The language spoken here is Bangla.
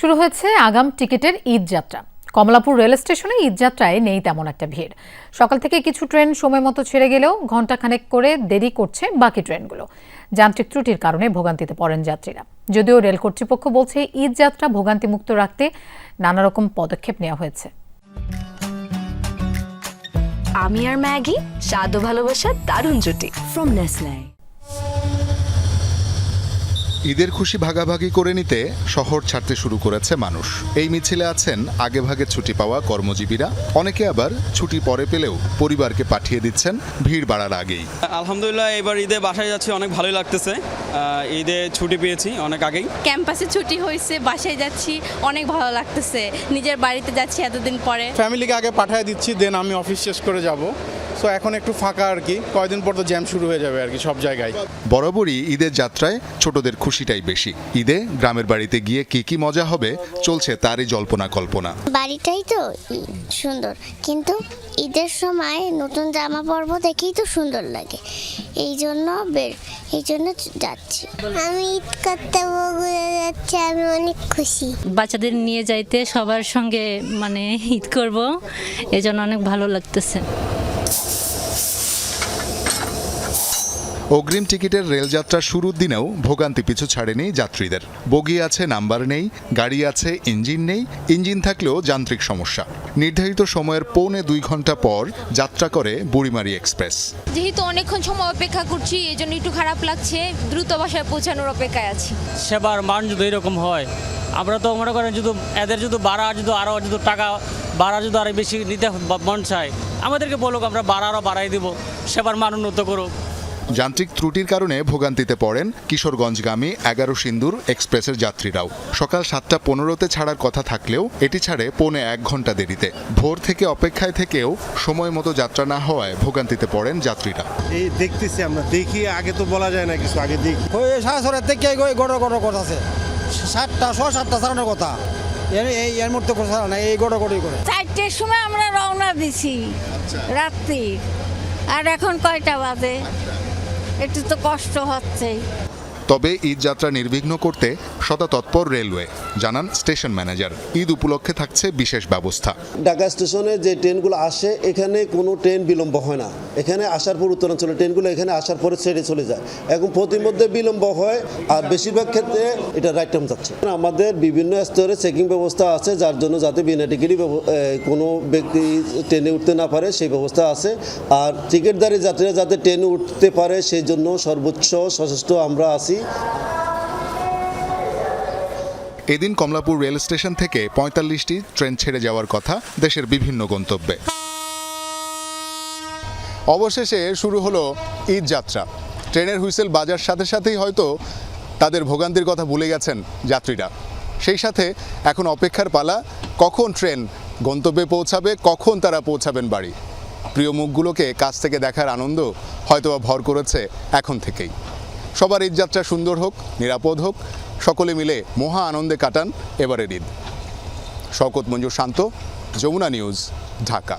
শুরু হয়েছে আগাম টিকিটের ঈদ যাত্রা। কমলাপুর রেল স্টেশনে ঈদ যাত্রায় নেই তেমন একটা ভিড়। সকাল থেকে কিছু ট্রেন সময় মতো ছেড়ে গেলেও ঘণ্টাখানেক করে দেরি করছে বাকি ট্রেনগুলো। যান্ত্রিক ত্রুটির কারণে ভোগান্তিতে পড়েন যাত্রীরা। যদিও রেল কর্তৃপক্ষ বলছে ঈদ যাত্রা ভোগান্তিমুক্ত রাখতে নানা রকম পদক্ষেপ নেওয়া হয়েছে। আমি আর ম্যাগি স্বাদ ও ভালোবাসার দারুণ জুটি। ফ্রম নেসলে ঈদের খুশি ভাগাভাগি করে নিতে শহর ছাড়তে শুরু করেছে মানুষ। এই মিছিলে আছেন আগে ভাগে ছুটি পাওয়া কর্মজীবীরা। অনেকে আবার ছুটি পরে পেলেও পরিবারকে পাঠিয়ে দিচ্ছেন ভিড় বাড়ার আগেই। আলহামদুলিল্লাহ এবার ঈদে বাসায় যাচ্ছি অনেক ভালোই লাগতেছে। ঈদে ছুটি পেয়েছি অনেক আগেই। ক্যাম্পাসে ছুটি হয়েছে বাসায় যাচ্ছি অনেক ভালো লাগতেছে। নিজের বাড়িতে যাচ্ছি এতদিন পরে। ফ্যামিলিকে আগে পাঠিয়ে দিচ্ছি দেন আমি অফিস শেষ করে যাব। সো এখন একটু ফাঁকা আর কি। কয়দিন পর তো জ্যাম শুরু হয়ে যাবে আর কি সব জায়গায়। বরাবরই ঈদের যাত্রায় ছোটদের খুশিটাই বেশি। ঈদে গ্রামের বাড়িতে গিয়ে কি কি মজা হবে চলছে তারই জল্পনা কল্পনা। বাড়িটাই তো সুন্দর। কিন্তু ঈদের সময় নতুন জামা পরবো দেখেই তো সুন্দর লাগে। এই জন্য বের এই জন্য যাচ্ছি। আমি ঈদ করতে বগুড়া যাচ্ছি আমি অনেক খুশি। বাচ্চাদের নিয়ে যাইতে সবার সঙ্গে মানে ঈদ করব এজন্য অনেক ভালো লাগতেছে। অগ্রিম টিকিটের রেলযাত্রা শুরুর দিনেও ভোগান্তি পিছু ছাড়েনি যাত্রীদের। বগি আছে নাম্বার নেই গাড়ি আছে ইঞ্জিন নেই ইঞ্জিন থাকলেও যান্ত্রিক সমস্যা। নির্ধারিত সময়ের পৌনে দুই ঘণ্টা পর যাত্রা করে বুড়িমারি এক্সপ্রেস। যেহেতু অনেকক্ষণ সময় অপেক্ষা করছি এই জন্য একটু খারাপ লাগছে। দ্রুত বাসায় পৌঁছানোর অপেক্ষায় আছি। সেবার মান যদি এরকম হয় আমরা তো মনে করেন যদি এদের যদি বাড়া যদি আরও যদি টাকা বাড়া যদি আরও বেশি নিতে মন চায় আমাদেরকে বলুক আমরা বাড়া আরও বাড়াই দিব সেবার মান উন্নত করুক। যান্ত্রিক ত্রুটির কারণে ভোগান্তিতে পড়েন কিশোরগঞ্জগামী এগারো সিন্দুর এক্সপ্রেসের যাত্রীরাও। সকাল সাতটা পনেরোতে ছাড়ার কথা থাকলেও এটি ছাড়ে পৌনে এক ঘণ্টা দেরিতে। ভোর থেকে অপেক্ষায় থেকেও সময় মতো যাত্রা না হওয়ায় ভোগান্তিতে পড়েন যাত্রীরা। এই দেখতেছি আমরা দেখি আগে তো বলা যায় না কিছু আগে দেখি। ওই সাড়ে ছটার থেকে গড় গড় কথা আছে সাতটা ছ সাতটা চালানোর কথা। এই এর মধ্যে করে চালানো এই গড় গড়ই করে। চারটের সময় আমরা রওনা দিছি রাত্রি। আর এখন কয়টা বাজে? একটু তো কষ্ট হচ্ছেই। তবে ঈদ যাত্রা নির্বিঘ্ন করতে সদা তৎপর রেলওয়ে। জানান স্টেশন ম্যানেজার। ঈদ উপলক্ষে থাকছে বিশেষ ব্যবস্থা। ঢাকা স্টেশনে যে ট্রেনগুলো আসে, এখানে কোনো ট্রেন বিলম্ব হয় না। এখানে আসার পর উত্তরাঞ্চলের ট্রেনগুলো এখানে আসার পরে ছেড়ে চলে যায়। এখন প্রতিমধ্যে বিলম্ব হয়, আর বেশিরভাগ ক্ষেত্রে এটা রাইট টাইম যাচ্ছে। আমাদের বিভিন্ন স্তরে চেকিং ব্যবস্থা আছে, যার জন্য যাতে বিনা টিকিটই কোনো ব্যক্তি ট্রেনে উঠতে না পারে, সেই ব্যবস্থা আছে। আর টিকিটদারি যাত্রীরা যাতে ট্রেনে উঠতে পারে, সেই জন্য সর্বোচ্চ সচেষ্ট আমরা আছি। এদিন কমলাপুর রেল স্টেশন থেকে পঁয়তাল্লিশটি ট্রেন ছেড়ে যাওয়ার কথা দেশের বিভিন্ন গন্তব্যে। অবশেষে শুরু হলো ঈদ যাত্রা। ট্রেনের হুইসেল বাজার সাথে সাথেই হয়তো তাদের ভোগান্তির কথা ভুলে গেছেন যাত্রীরা। সেই সাথে এখন অপেক্ষার পালা, কখন ট্রেন গন্তব্যে পৌঁছাবে, কখন তারা পৌঁছাবেন বাড়ি। প্রিয় মুখগুলোকে কাছ থেকে দেখার আনন্দ হয়তোবা ভর করেছে এখন থেকেই। সবার ঈদ যাত্রা সুন্দর হোক, নিরাপদ হোক, সকলে মিলে মহা আনন্দে কাটান এবারের ঈদ। শওকত মঞ্জুর শান্ত, যমুনা নিউজ, ঢাকা।